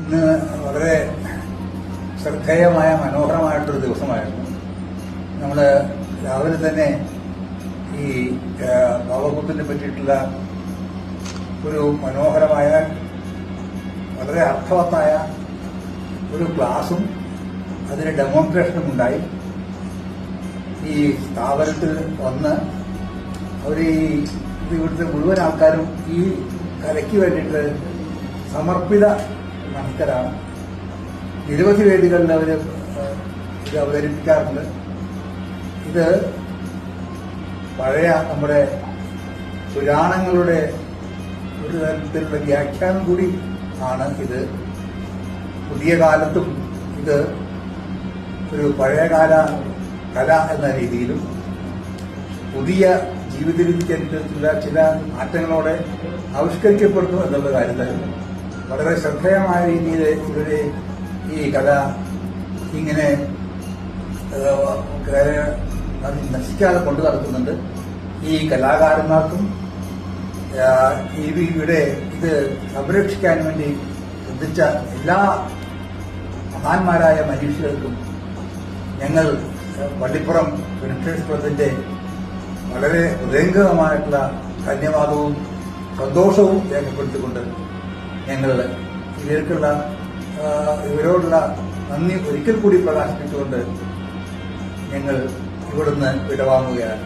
ഇന്ന് വളരെ ശ്രദ്ധേയമായ മനോഹരമായിട്ടൊരു ദിവസമായിരുന്നു. നമ്മൾ രാവിലെ തന്നെ ഈ ഭാവകൂത്തിനെ പറ്റിയിട്ടുള്ള ഒരു മനോഹരമായ വളരെ അർത്ഥവത്തായ ഒരു ക്ലാസും അതിന് ഡെമോൺസ്ട്രേഷനും ഉണ്ടായി. ഈ സ്ഥാപനത്തിൽ വന്ന് അവർ ഈ ഇവിടുത്തെ മുഴുവൻ ആൾക്കാരും ഈ കലയ്ക്ക് വേണ്ടിയിട്ട് സമർപ്പിത മനസ്കരാണ് നിരവധി വേദികളിൽ അവർ ഇത് അവതരിപ്പിക്കാറുണ്ട്. ഇത് പഴയ നമ്മുടെ പുരാണങ്ങളുടെ ഒരു തരത്തിലുള്ള വ്യാഖ്യാനം കൂടി ആണ് ഇത്. പുതിയ കാലത്തും ഇത് ഒരു പഴയകാല കല എന്ന രീതിയിലും പുതിയ ജീവിത രീതിക്കനുസരിച്ചുള്ള ചില മാറ്റങ്ങളോടെ ആവിഷ്കരിക്കപ്പെടുന്നു എന്നുള്ള കാര്യത്തിൽ വളരെ ശ്രദ്ധേയമായ രീതിയിൽ ഇവർ ഈ കഥ ഇങ്ങനെ നശിക്കാതെ കൊണ്ടു നടക്കുന്നുണ്ട് ഈ കലാകാരന്മാർക്കും ഇവിടെ ഇത് സംരക്ഷിക്കാൻ വേണ്ടി ശ്രദ്ധിച്ച എല്ലാ മഹാന്മാരായ മനുഷ്യർക്കും ഞങ്ങൾ പള്ളിപ്പുറം ഫിനിഷേഴ്സ് ക്ലബിന്റെ വളരെ ഹൃദയംഗമായിട്ടുള്ള ധന്യവാദവും സന്തോഷവും രേഖപ്പെടുത്തിക്കൊണ്ട് ഞങ്ങൾ ഇവർക്കുള്ള ഇവരോടുള്ള നന്ദി ഒരിക്കൽ കൂടി പ്രകാശിപ്പിച്ചുകൊണ്ട് ഞങ്ങൾ ഇവിടുന്ന് വിടവാങ്ങുകയാണ്.